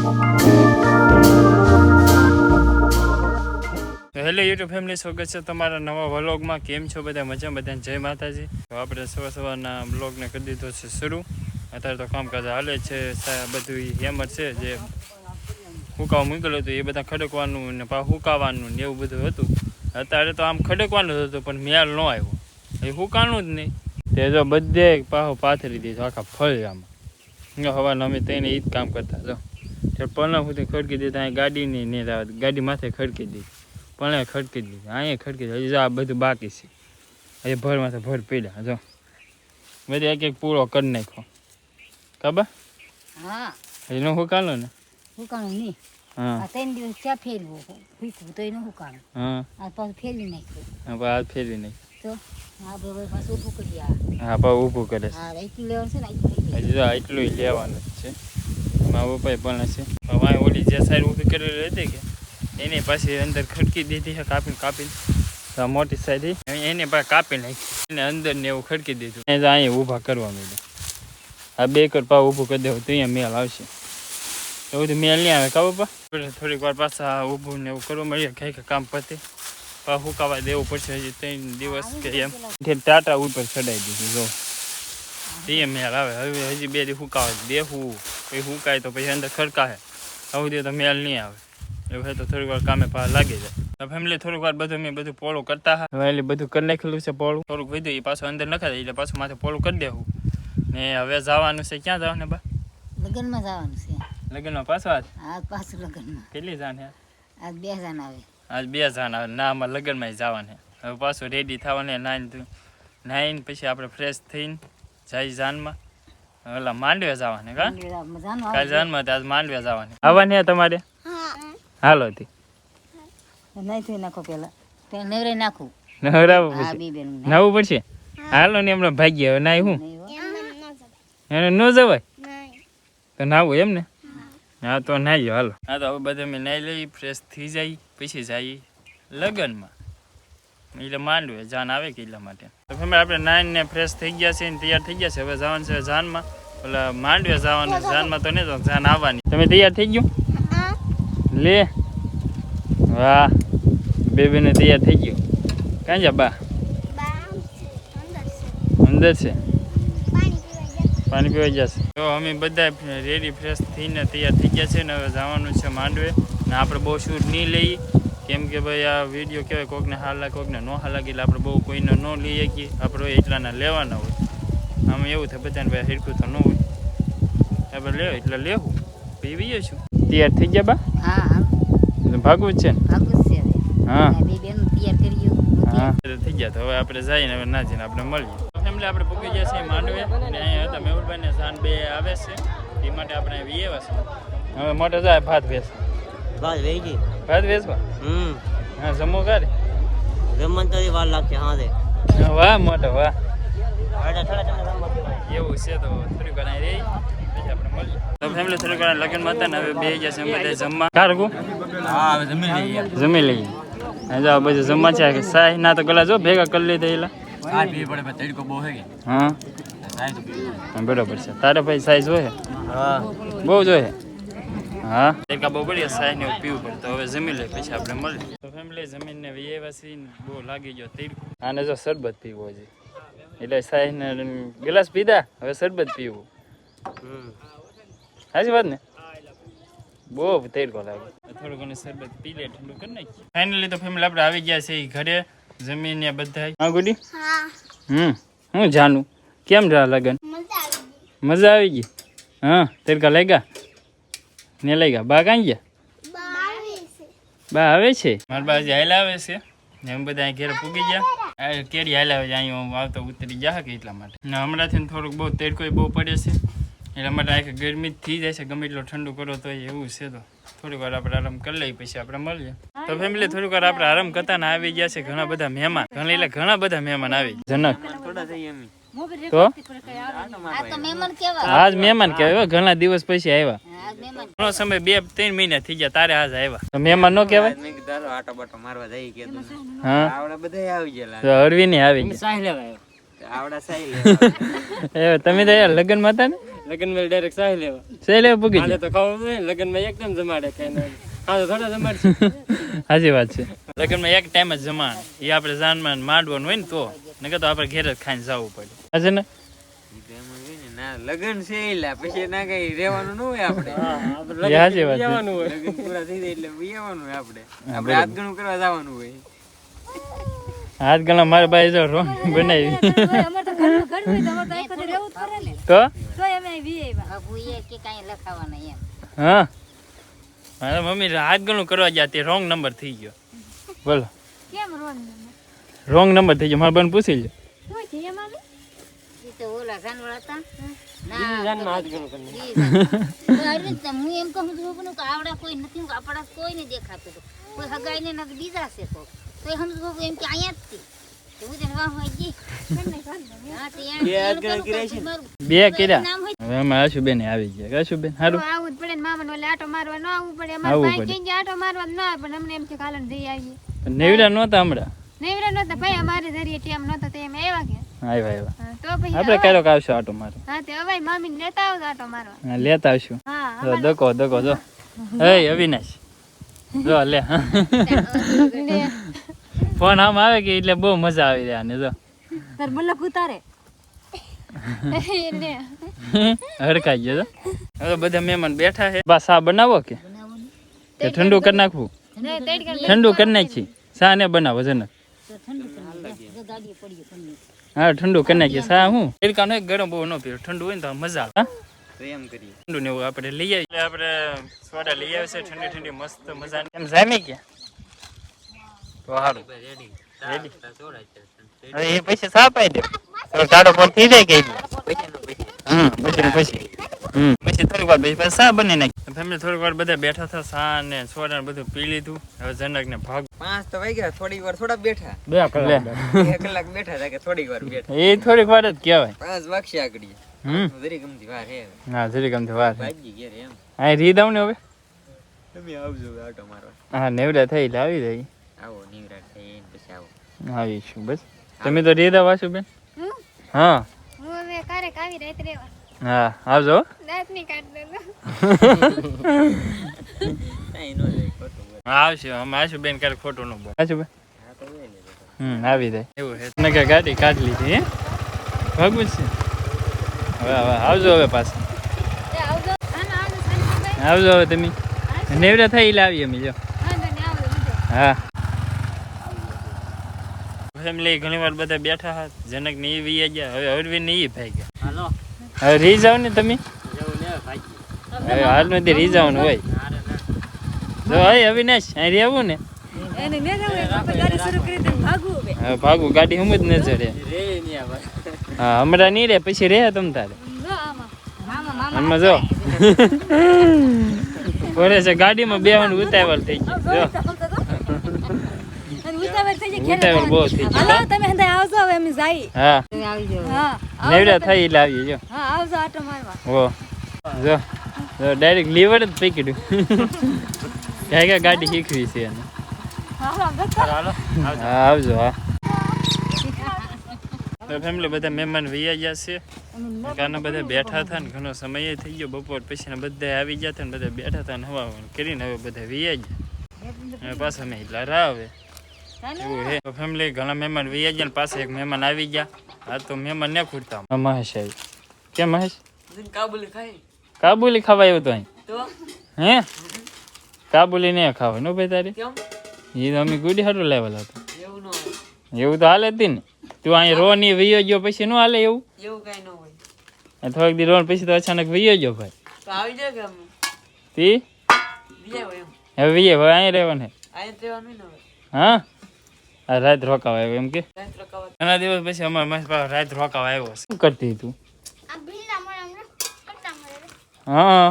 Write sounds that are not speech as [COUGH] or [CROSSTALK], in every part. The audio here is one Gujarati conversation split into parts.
હેલો યુટ્યુબ ફેમિલી, સ્વાગત છે તમારા નવા વ્લોગમાં. કેમ છો બધા? મજા બધા જય માતાજી. તો આપણે સવાર સવારના બ્લોગને કરી દીધો છે શરૂ. અત્યારે તો કામકાજ હાલે છે બધું હેમર છે જે હુકાવ મૂકેલું હતું, એ બધા ખડકવાનું ને પા હુકાવાનું ને એવું બધું હતું. અત્યારે તો આમ ખડકવાનું જ હતું, પણ મેળ ન આવ્યો. એ હુકાનું જ નહીં. તે જો બધે પાહો પાથરી દીધો, આખા ફળ આમાં હવાના અમે તેને એ જ કામ કરતા, જો. તે પલંગ સુધી ખડકી દીધા અહીં ગાડીની આવે. ગાડી માથે ખડકી દીધી પણ ખડકી દીધી અહીંયા ખડકી દીધી હજી આ બધું બાકી છે. હજી ભર માથે ભર પડ્યા. જો. બધી એક એક પૂરો કરી નાખો ખબર? હા. હજી નું હુકાલો ને? હુકાણું નહીં. હા. આ ત્રણ દિવસ ચા ફેરવું? ભૂખવું તો એનું હુકાણું. હા. આ પાછું ફેરવી નાખ્યું. હા પણ ફેરવી નાખ્યું. તો હા બરોબર પાછું ઊભું કરી આ. હા પણ ઊભું કરે છે. હા એટલું લેવાનું છે ને એટલું લેવાનું છે. મારા પપ્પાએ પણ છે હવે ઓલી જે સાઈડ ઊભી કરેલી હતી કે, એની પાછી અંદર ખડકી દીધી છે, કાપીને કાપીને. મોટી સાઈડ એને પણ કાપી નાખી. એને અંદર ને એવું ખડકી દીધું. એને અહીંયા ઊભા કરવા માંડ્યા. આ બે કર પા ઊભું કરી દેવું, તો અહીંયા મેલ આવશે. એવું તો મેલ નહીં આવે, કા પપ્પા? થોડીક વાર પાછા ઊભું ને એવું કરવા મળીએ કઈ કઈ કામ પતે. પા હુકાવા દેવું પડશે, હજી ત્રણ દિવસ કે એમ. ટાટા ઉપર ચડાવી દીધું, જો. તે મેળ આવે. હવે હજી બે દી હુકાવે દેવું પછી હુકાય તો પછી અંદર ખડકાય આવું દે તો મેળ નહીં આવે. એવું હોય તો થોડીક વાર કામે પા લાગી જાય. તો ફેમિલી થોડીક વાર બધું મેં બધું પોળું કરતા હા. હવે એટલે બધું કરી નાખેલું છે પોળું. થોડુંક વધ્યું એ પાછું અંદર નખાય એટલે પાછું માથે પોળું કરી દેવું. ને હવે જવાનું છે ક્યાં જવાનું બા? લગ્નમાં જવાનું છે. લગ્નમાં પાછો? આજ આ પાછું લગ્નમાં. કેટલી જાણ છે આ બે જણ આવે. આજ બે જાણ આવે. ના અમારે લગ્નમાં જવાનું હવે પાછું રેડી થવાનું નાઈન નાઈન પછી આપણે ફ્રેશ થઈને જાય જાનમાં. ઓલા માંડવે જવાની કા? કાલ જાનમાં આજ માંડવે જવાની. આવવાની હે તમારે? હાલો થી નહીં થઈ નાખો પેલા નવરે નાખું. નવરાવું નવું પડશે? હાલો ને હમણાં ભાગીએ હવે નાય હું. એને ન જવાય? તો નાવું એમ ને? હા. તો નાહીએ હાલો. હા તો હવે બધા મેં નાઈ લઈ ફ્રેશ થઈ જાય પછી જઈએ લગ્નમાં. એટલે માંડવે જાન આવે કે એટલા માટે? તો ફેમિલી આપણે નાઈન ને ફ્રેશ થઈ ગયા છે ને તૈયાર થઈ ગયા છે હવે જવાનું છે જાનમાં. એટલે માંડવે જવાનું. જાનમાં તો નહીં તો જાન આવવાની. તમે તૈયાર થઈ ગયું? લે. વાહ. બેબીને તૈયાર થઈ ગયો. ક્યાં જા બા? અંદર છે. પાણી પીવા જશે તો અમે બધા રેડી ફ્રેશ થઈને તૈયાર થઈ ગયા છે ને હવે જવાનું છે માંડવે. ને આપણે બહુ શૂટ નહીં લઈએ. કેમ કે ભાઈ આ વીડિયો કહેવાય કોકને હાલ લાગે કોકને ન હાલ લાગે એટલે આપણે બહુ કોઈને ન લઈ શકીએ આપણે એટલાના લેવાના હોય. આમ એવું થાય બધાને ભાઈ હિરકું તો ન હોય. આપણે લેવું એટલે લેવું. પીવીએ છું તૈયાર થઈ ગયા બા? હા ભાગવું છે ને? હા. થઈ ગયા તો હવે આપણે જઈને હવે ના જઈને આપણે મળીએ. ફેમિલી આપણે પૂકી ગયા છીએ માંડવે અને અહીંયા હતા મેહુલભાઈ ને સાન બે આવે છે. એ માટે આપણે આવ્યા છે હવે મોટે જાય ભાત વેચ બસ વહી ગઈ ભાત વેચવા? હમ. હા જમો કરે જમવાનું તો વાર લાગશે હા દે વાહ મોટો વાહ. થોડા એવું છે તો થોડી અહીં રહી. ફેમિલી લગ્નમાં હતા ને હવે બે ગયા છે બધા જમવા. કારકું હા હવે જમી લઈએ જમી લઈએ. હા જાઓ બધું જમવા છે કે સાય ના તો ગલા જો ભેગા કરી લીધા એલા આ પી પડે તડકો બહુ હે કે? હા. સાઈઝ પી હા, બરોબર છે. તારે ભાઈ સાઈઝ હોય? હા. બહુ જોઈએ હા. એક બહુ બળી સાઈ ને પીવું પડે તો હવે જમી લે પછી આપણે મળીએ તો ફેમિલી જમીનને બહુ લાગી ગયો તીડકું આને જો શરબત પીવો છે. એટલે સાઈ ને ગ્લાસ પીધા હવે શરબત પીવું. સાચી વાત ને? બહુ તેડકો લાગે. થોડું ઘણું શરબત પી લે ઠંડુ કરી ફાઇનલી તો ફેમિલી આપણે આવી ગયા છે ઈ ઘરે જમીને બધા હા ગુડી? હમ હું જાણું. કેમ રહ્યા લગન? મજા આવી ગઈ. હા તેડકા લાગ્યા? ને લાગ્યા બા કાંઈ ગયા? બા આવે છે? મારા બા હજી હાલ આવે છે. ને એમ બધા અહીં ઘેર પૂગી ગયા. આ કેરી હાલ આવે છે. અહીંયા હું આવતો ઉતરી ગયા કે એટલા માટે. ને હમણાંથી થોડુંક બહુ તેડકો બહુ પડે છે. એટલા માટે આખી ગરમી જ થઈ જાય છે. ગમે એટલો ઠંડુ કરો તો એવું છે તો. થોડીક વાર આપણે આરામ કરી લઈએ પછી આપણે મળીએ. તો ફેમિલી થોડીક વાર આપણે આરામ કરતા ને આવી ગયા છે ઘણા બધા મહેમાન. ઘણા એટલે ઘણા બધા મહેમાન આવી જનક. તો? આ તો મહેમાન કેવા? આજ મહેમાન કહેવાય. ઘણા દિવસ પછી આવ્યા. ઘણો સમય બે ત્રણ મહિના થઈ ગયા તારે આજ આવ્યા. તો મહેમાન નો કહેવાય? મેં કીધું આટો બાટો મારવા જઈ કે હા? આવડા બધા આવી ગયા તો હળવી ની આવી ગયા. સાહી લેવા આવડા સાહી લેવા. એ તમે તો યાર લગ્નમાં હતા ને? લગ્નમાં ડાયરેક્ટ સાહી લેવા. સાહી લેવા પૂગી આને તો ખાવું નહીં લગ્નમાં એકદમ જમાડે જમાડશે. [LAUGHS] સાચી વાત છે. લગ્નમાં એક ટાઈમ જ જમાણ એ આપણે જાનમાં માંડવાનું હોય ને તો. નકર તો આપણે ઘેર જ ખાઈને જવું પડે. હા છે ને ઈ તો એમ જ હોય ને ના લગન છે એલા પછી ના કઈ રહેવાનું ન હોય આપણે. જવાનું હોય? લગન પૂરા થઈ જાય એટલે આવવાનું હોય આપણે. આપણે હાથ ગણું કરવા જવાનું હોય. હાથ ગણા મારા ભાઈ જો રોંગ બનાવી. તો ઘરનું ઘર હોય તો અમારે તો આખો દી રહેવું જ પડે ને. તો? તોય અમે એ કે કાઈ લખાવાના એમ. હા. મારા મમ્મી હાથ ગણું કરવા ગયા તે રોંગ નંબર થઈ ગયો. બોલો. કેમ રોન રોંગ નંબર થઈ ગયો. મારા બેન પૂછી લે શું છે એમાં ઈ તો ઓલા જાનવર હતા બીજી જાનમાં હાથ ગણું કરી તો [LAUGHS] હું એમ કહું છું કે આવડા કોઈ નથી કે કોઈ નહીં દેખાતું કોઈ હગાઈ ને નથી બીજા છે તો તો એ સમજુ એમ કે અહીંયા જ બે કર્યા હવે અમે આશુબેન આવી ગયા. આશુબેન સારું આવું પડે ને મામાને ઓલે આટો મારવા ન આવવું પડે. અમારે ભાઈ આટો મારવા ન આવે પણ અમને એમ છે કાલન જઈ આવીએ. નેવડા નહોતા હમણાં? નેવડા નહોતા ભાઈ અમારે જરીએ ટેમ નહોતા તો એમ આવ્યા કે. આવ્યા આવ્યા તો પછી આપણે ક્યારેક આવશું આટો મારો. હા તે અવાય મામીને લેતા આવજો આટો મારવા. હા, લેતા આવશું. હા દકો દકો જો. એ અવિનાશ. જો લે. ફોન આમ આવે કે એટલે બહુ મજા આવી રહ્યા ને જો. તાર મલક ઉતારે [LAUGHS] હડકાઈ ગયો હવે બધા મહેમાન બેઠા છે. બસ આ બનાવો કે? કે ઠંડુ કરી નાખવું. ઠંડુ કરી નાખી. સા ને બનાવો છે ને હા ઠંડુ કરી નાખીએ. સા હું? તડકાનો એક ગરમ બહુ ન પીવો. ઠંડુ હોય ને તો મજા આવે. હા? તો એમ કરીએ. ઠંડુ ને એવું આપણે લઈ આવીએ. એટલે આપણે સોડા લઈ આવે છે ઠંડી ઠંડી મસ્ત મજા એમ જામી ગયા? તો સારું રેડી રેડી સોડા છે. હવે એ પૈસા સા પાઈ દે? તો ટાડો પર થઈ જાય કે હમ પછી પછી. હમ પછી થોડીક વાર પછી સા બની નાખી ફેમિલી થોડીક વાર બધા બેઠા હતા સા ને સોડા ને બધું પી લીધું. હવે જનક ને ભાગ પાંચ તો વાગ્યા થોડીક વાર થોડા બેઠા. બે કલાક બે. કલાક બેઠા હતા કે થોડીક વાર બેઠા. એ થોડીક વાર જ કહેવાય. પાંચ વાગશે આગળી. હમ. જરી ગમતી વાર હે હા જરી ગમતી વાર ભાગી ગયા એમ. આ રી દઉં ને હવે? તમે આવજો આટો મારવા. હા નેવડા થઈ લાવી દઈ આવો નિવરાટ થઈ પછી આવો. આવીશું બસ. તમે તો રીદા વાસુ બેન? હા? હું. હવે ક્યારેક આવી રાત રેવા હા આવજો. આવશું. અમે આશું બેન ક્યારે ખોટું ન બોલ. આશું બેન. હમ આવી જાય. એવું છે. તને કે ગાડી કાઢી લીધી હે? ભાગવું છે. હવે હવે આવજો હવે પાછા. આવજો. હવે તમે. નેવડા થઈ એટલે આવીએ અમે જો. હા ફેમિલી ઘણી વાર બધા બેઠા હતા જનક ને એ વી ગયા. હવે અરવિંદ ને એ ભાઈ ગયા. હવે રી જાવ ને તમે? હવે હાલ નથી રી જવાનું હોય. જો હવે અવિનાશ અહીં રહેવું ને? ભાગવું હવે. હવે ભાગું ગાડી હમ જ ન ચડે હા હમણાં નહીં રે પછી રે તમ તારે. હમણાં આમાં. મામા મામા જો. બોલે [LAUGHS] છે ગાડીમાં બેવાનું ઉતાવળ થઈ જો. અને ઉતાવળ બહુ થઈ ગઈ હાલો તમે હંદે આવજો હવે અમે જાઈ હા. આવજો હા નેવડા થઈ એટલે આવી જો. હા આવજો આટો મારવા. ઓ જો જો ડાયરેક્ટ લીવર જ પકડ્યું ક્યાં ક્યાં ગાડી શીખવી છે એને. હાલો. હાલો આવજો. હા તો ફેમિલી બધા મહેમાન વૈયા ગયા છે. કાના બધા બેઠા હતા ને ઘણો સમય થઈ ગયો. બપોર પછી બધા આવી ગયા હતા ને બધા બેઠા હતા ને હવા કરીને હવે બધા વૈયા ગયા. પાછા મેં લારા આવે. એવું હે તો ફેમિલી ઘણા મહેમાન વૈયા ગયા ને એક મહેમાન આવી ગયા. આ તો મહેમાન ને ખૂટતા. મહેશ આવી. કેમ મહેશ? કાબુલી ખાઈ. કાબુલી ખાવા આવ્યો તો અહીં? હે? કાબુલી ને ખાવા નો ભાઈ તારી? એ તો અમે ગુડી હારું લેવલ હતો. એવું ન હોય. એવું તો હાલે હતી ને. તું અહીં રો ની વૈયો ગયો પછી નો હાલે એવું? એવું કઈ ન હોય. થોડીક દી રોન પછી તો અચાનક વૈયો ગયો ભાઈ. તો આવી જાય કે અમે તી? બીજા હોય હવે વૈયે હવે અહીં રહેવાનું અહીં રહેવાનું ને હા? રાત રોકાવા આવ્યો એમ કે? રાત ઘણા દિવસ પછી અમારે મહેશ પાસે રાત રોકાવા આવ્યો શું કરતી તું? હા.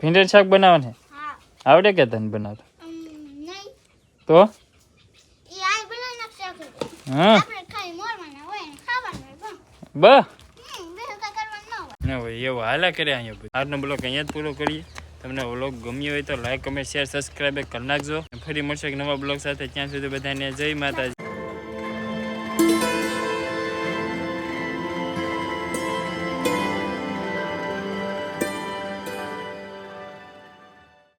ભીંડર શાક બનાવવાને હે. આવડે કે તને બનાવતા? તો? હા. આપણે ખાલી મોરવાના હોય ને હોય બ. ન હોય. ના ભાઈ એવું હાલા કરે અહીંયા આજનો બ્લોક અહીંયા જ પૂરો કરીએ. તમને વ્લોગ ગમ્યો હોય તો લાઈક કમેન્ટ શેર સબસ્ક્રાઈબ કરી નાખજો. ફરી મળશે એક નવા બ્લોગ સાથે. ત્યાં સુધી બધાને જય માતાજી.